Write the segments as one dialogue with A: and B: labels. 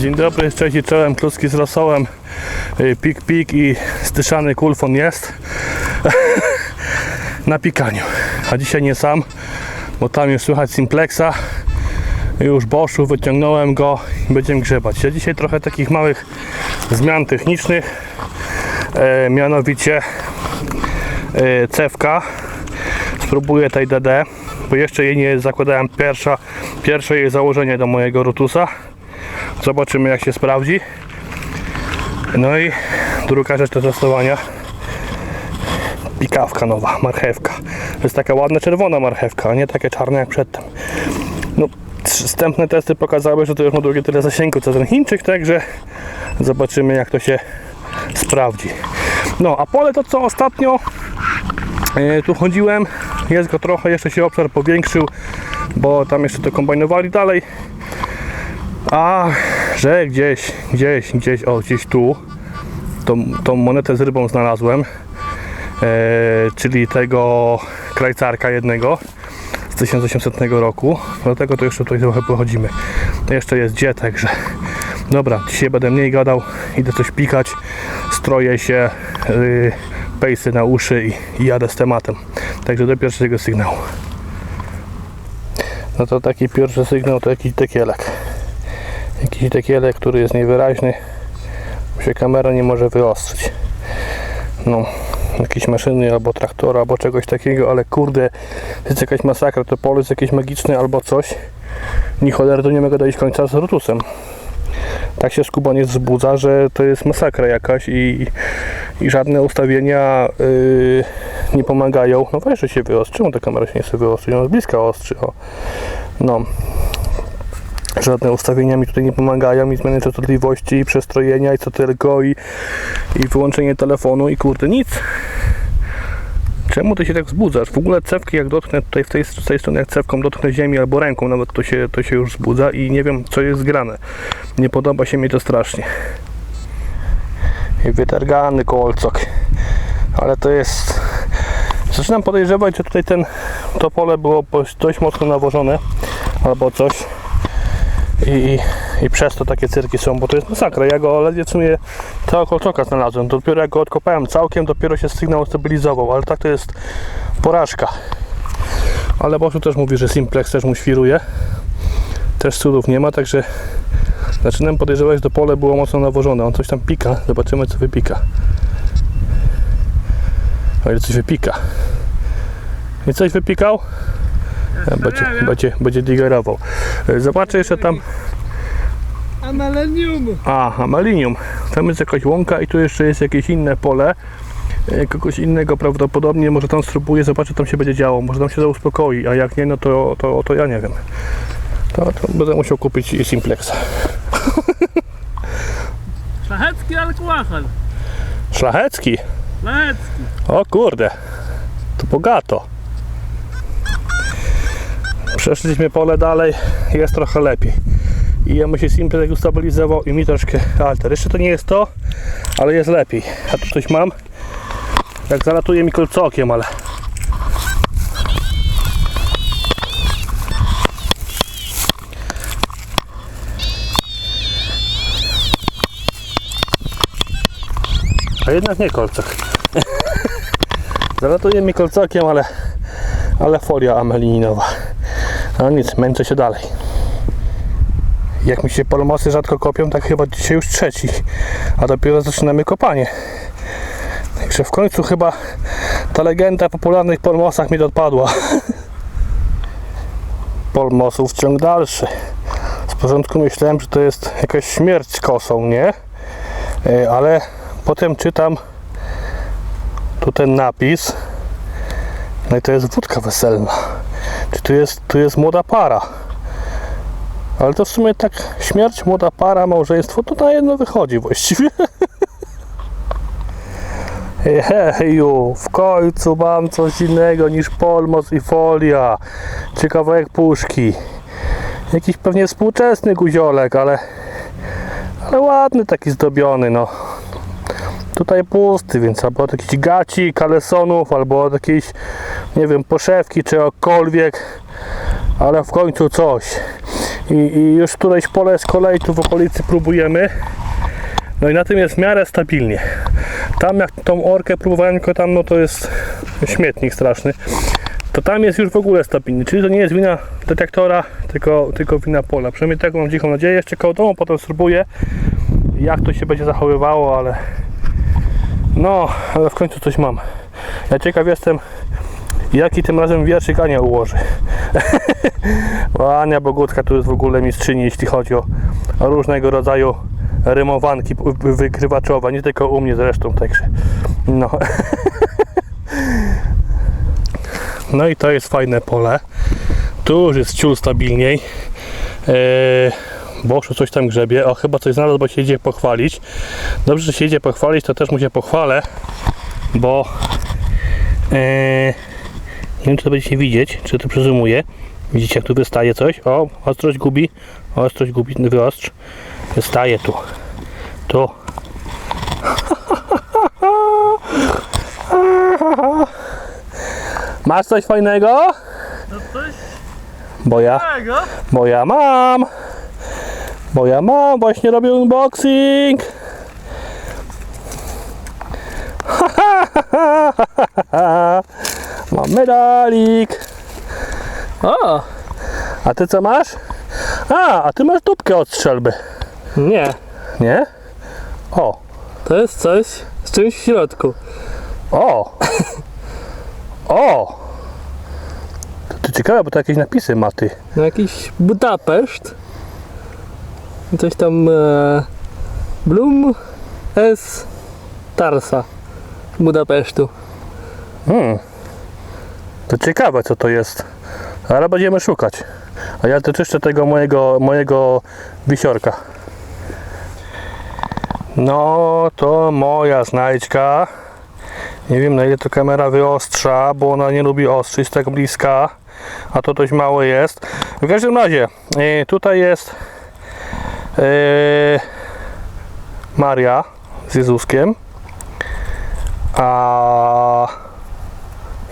A: Dzień dobry, cześć i czołem, kluski z rosołem, y, pik pik i styszany kulfon jest na pikaniu. A dzisiaj nie sam, bo tam już słychać simplexa, już boszu, wyciągnąłem go i będziemy grzebać. Ja dzisiaj trochę takich małych zmian technicznych, e, mianowicie e, cewka, spróbuję tej DD, bo jeszcze jej nie zakładałem pierwsza, pierwsze jej założenie do mojego Rotusa. Zobaczymy jak się sprawdzi. No i druga rzecz do testowania. Pikawka nowa, marchewka. To jest taka ładna czerwona marchewka, a nie takie czarne jak przedtem. No, wstępne testy pokazały, że to już ma drugie tyle zasięgu co ten Chińczyk, także zobaczymy jak to się sprawdzi. No, a pole to co ostatnio e, tu chodziłem, jest go trochę, jeszcze się obszar powiększył, bo tam jeszcze to kombinowali dalej. A że gdzieś, gdzieś, gdzieś, o gdzieś tu, tą, tą monetę z rybą znalazłem, e, czyli tego krajcarka jednego z 1800 roku. Dlatego to jeszcze tutaj trochę pochodzimy. To jeszcze jest gdzie, także dobra, dzisiaj będę mniej gadał, idę coś pikać, stroję się, yy, pejsy na uszy i, i jadę z tematem. Także do pierwszego sygnału. No to taki pierwszy sygnał to jakiś tekielek jakiś tekielek, który jest niewyraźny bo się kamera nie może wyostrzyć no jakieś maszyny albo traktora albo czegoś takiego, ale kurde jest jakaś masakra, to pole jest jakieś magiczne albo coś ni cholery to nie mogę dojść końca z rotusem tak się skubaniec wzbudza, że to jest masakra jakaś i, i żadne ustawienia yy, nie pomagają. No weź, że się wyostrzy. Ta kamera się nie chce wyostrzyć? Ona z bliska ostrzy. O. No, żadne ustawienia mi tutaj nie pomagają i zmiany częstotliwości i przestrojenia i co tylko i, i wyłączenie telefonu i kurde nic. Czemu ty się tak wzbudzasz? W ogóle cewki jak dotknę tutaj w tej, z tej strony jak cewką dotknę ziemi albo ręką nawet to się, to się już wzbudza i nie wiem co jest zgrane nie podoba się mi to strasznie. I wytargany kolcok. Ale to jest zaczynam podejrzewać, że tutaj ten to pole było dość mocno nawożone albo coś i, i przez to takie cyrki są, bo to jest masakra. Ja go ledwie w sumie całego kolczoka znalazłem. Dopiero jak go odkopałem całkiem, dopiero się sygnał stabilizował, ale tak to jest porażka. Ale Bosiu też mówi, że Simplex też mu świruje. Też cudów nie ma, także zaczynam podejrzewać, że to pole było mocno nawożone. On coś tam pika, zobaczymy co wypika. O ile coś wypika. I coś wypikał? Będzie, będzie, będzie digerował. Zobaczę jeszcze tam.
B: A millennium.
A: Aha, malinium. Tam jest jakaś łąka i tu jeszcze jest jakieś inne pole. e, Kogoś innego prawdopodobnie. Może tam spróbuję, zobaczę, co tam się będzie działo. Może tam się to uspokoi, a jak nie, no to, to, to ja nie wiem. To, to będę musiał kupić Simplexa.
B: Szlachecki alkohol.
A: Szlachecki.
B: Szlachecki.
A: O kurde. To bogato. Przeszliśmy pole dalej, jest trochę lepiej. I jemu się Simplex ustabilizował i mi troszkę alter. Jeszcze to nie jest to, ale jest lepiej. A tu coś mam. Jak zalatuje mi kolcokiem, ale A jednak nie kolcok. Zalatuje mi kolcokiem, ale, ale folia amelininowa. No nic, męczę się dalej. Jak mi się polmosy rzadko kopią, tak chyba dzisiaj już trzeci. A dopiero zaczynamy kopanie. Także w końcu chyba ta legenda o popularnych polmosach mi odpadła. Polmosów ciąg dalszy. Z początku myślałem, że to jest jakaś śmierć kosą, nie? E, Ale potem czytam tu ten napis. No i to jest wódka weselna. Czy tu jest, tu jest młoda para? Ale to w sumie tak śmierć, młoda para, małżeństwo, to na jedno wychodzi właściwie. Heju, w końcu mam coś innego niż polmos i folia. Czy kawałek puszki. Jakiś pewnie współczesny guziolek, ale ale ładny taki zdobiony, no. Tutaj pusty, więc albo od jakichś gaci, kalesonów, albo od jakiejś, nie wiem, poszewki, czy czegokolwiek, ale w końcu coś. I, I już któreś pole z kolei tu w okolicy próbujemy. No i na tym jest w miarę stabilnie. Tam jak tą orkę próbowałem, tylko tam no to jest śmietnik straszny. To tam jest już w ogóle stabilnie. Czyli to nie jest wina detektora, tylko, tylko wina pola. Przynajmniej taką mam dziką nadzieję. Jeszcze koło domu potem spróbuję jak to się będzie zachowywało, ale no, ale w końcu coś mam. Ja ciekaw jestem, jaki tym razem wierszyk Ania ułoży. Ania Bogutka to jest w ogóle mistrzyni, jeśli chodzi o, różnego rodzaju rymowanki wy- wykrywaczowe, nie tylko u mnie zresztą, także no. No i to jest fajne pole. Tu już jest ciul stabilniej. Eee, Boszu coś tam grzebie. O, chyba coś znalazł, bo się idzie pochwalić. Dobrze, że się idzie pochwalić, to też mu się pochwalę, bo eee, nie wiem, czy to będziecie widzieć, czy to prezumuje. Widzicie, jak tu wystaje coś? O, ostrość gubi. Ostrość gubi, wyostrz. Wystaje tu. Tu. Masz coś fajnego?
B: No coś
A: Bo ja, bo ja mam. Bo ja mam, właśnie robię unboxing. mam medalik.
B: O!
A: A ty co masz? A, a ty masz dupkę od strzelby.
B: Nie,
A: Nie? O,
B: to jest coś z czymś w środku.
A: o. o. To, to ciekawe, bo to jakieś napisy ma ty.
B: No jakiś Budapeszt. Coś tam e, S Tarsa Budapesztu.
A: Hmm. To ciekawe co to jest. Ale będziemy szukać. A ja to czyszczę tego mojego, mojego wisiorka. No to moja znajdźka. Nie wiem na ile to kamera wyostrza, bo ona nie lubi ostrzyć tak bliska. A to dość mało jest. W każdym razie, e, tutaj jest Maria z Jezuskiem. A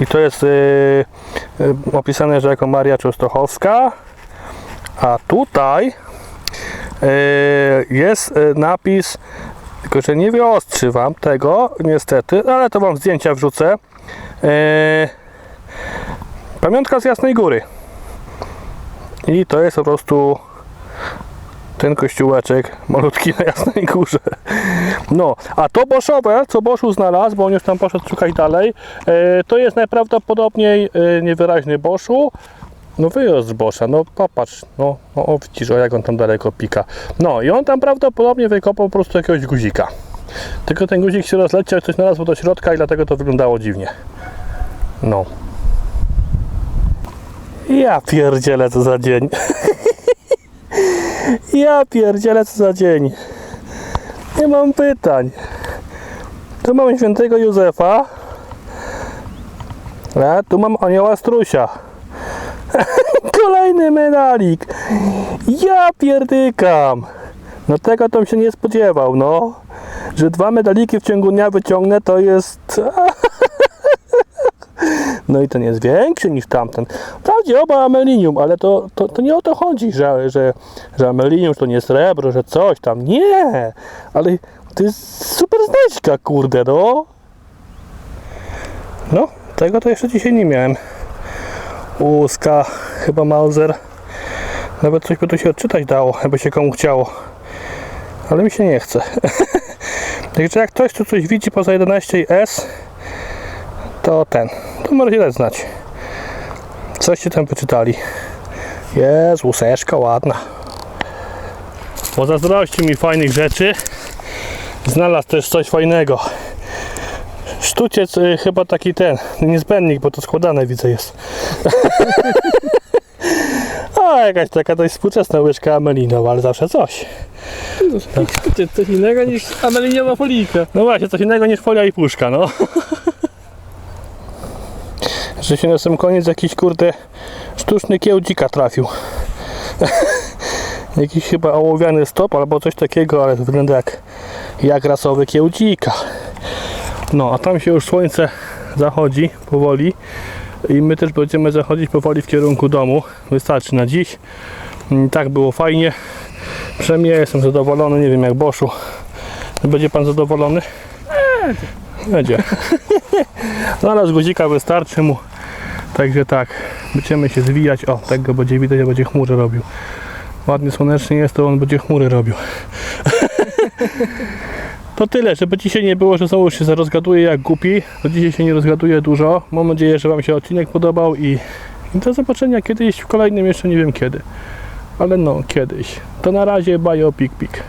A: i to jest y, y, opisane, że jako Maria Częstochowska. A tutaj y, jest napis, tylko że nie wyostrzy Wam tego, niestety, ale to Wam zdjęcia wrzucę. Pamiątka z Jasnej Góry. I to jest po prostu ten kościółeczek malutki na Jasnej Górze. No, a to boszowe, co Boszu znalazł, bo on już tam poszedł szukać dalej, e, to jest najprawdopodobniej e, niewyraźny Boszu. No wyjazd z Bosza, no popatrz, no, no o, widzisz, o jak on tam daleko pika. No i on tam prawdopodobnie wykopał po prostu jakiegoś guzika. Tylko ten guzik się rozleciał, coś znalazł do środka i dlatego to wyglądało dziwnie. No. Ja pierdzielę co za dzień. ja pierdzielę co za dzień. Nie mam pytań. Tu mam świętego Józefa. A tu mam anioła strusia. Kolejny medalik. Ja pierdykam. No tego to się nie spodziewał, no. Że dwa medaliki w ciągu dnia wyciągnę to jest... No i ten jest większy niż tamten. Wprawdzie oba amelinium, ale to, to, to nie o to chodzi, że, że, że amelinium to nie srebro, że coś tam. Nie! Ale to jest super znaczka, kurde, no. No, tego to jeszcze dzisiaj nie miałem. Łuska, chyba Mauser. Nawet coś by tu się odczytać dało, jakby się komu chciało. Ale mi się nie chce. Także jak ktoś tu coś widzi poza 11S, to ten, to możecie dać znać. Coście tam wyczytali. Jest łuseczka ładna. Pozazdrości mi fajnych rzeczy. Znalazł też coś fajnego. Sztuciec y, chyba taki ten, niezbędnik, bo to składane widzę jest. A jakaś taka dość współczesna łyżka amelinowa, ale zawsze coś.
B: Sztucie, coś innego niż ameliniowa folika.
A: No właśnie, coś innego niż folia i puszka, no. Że się na sam koniec jakiś kurde sztuczny kieł dzika trafił. jakiś chyba ołowiany stop albo coś takiego, ale wygląda jak, jak rasowy kieł dzika. No, a tam się już słońce zachodzi powoli. I my też będziemy zachodzić powoli w kierunku domu. Wystarczy na dziś. Mm, Tak było fajnie. Przynajmniej ja jestem zadowolony, nie wiem jak Boszu. Będzie pan zadowolony? Będzie. Znalazł guzika, wystarczy mu. Także tak, będziemy się zwijać. O, tak go będzie widać, a będzie chmury robił. Ładnie słonecznie jest, to on będzie chmury robił. To tyle, żeby dzisiaj nie było, że znowu się rozgaduję jak głupi. To dzisiaj się nie rozgaduję dużo. Mam nadzieję, że Wam się odcinek podobał i, i do zobaczenia kiedyś w kolejnym, jeszcze nie wiem kiedy. Ale no, kiedyś. To na razie, bajo, pik, pik.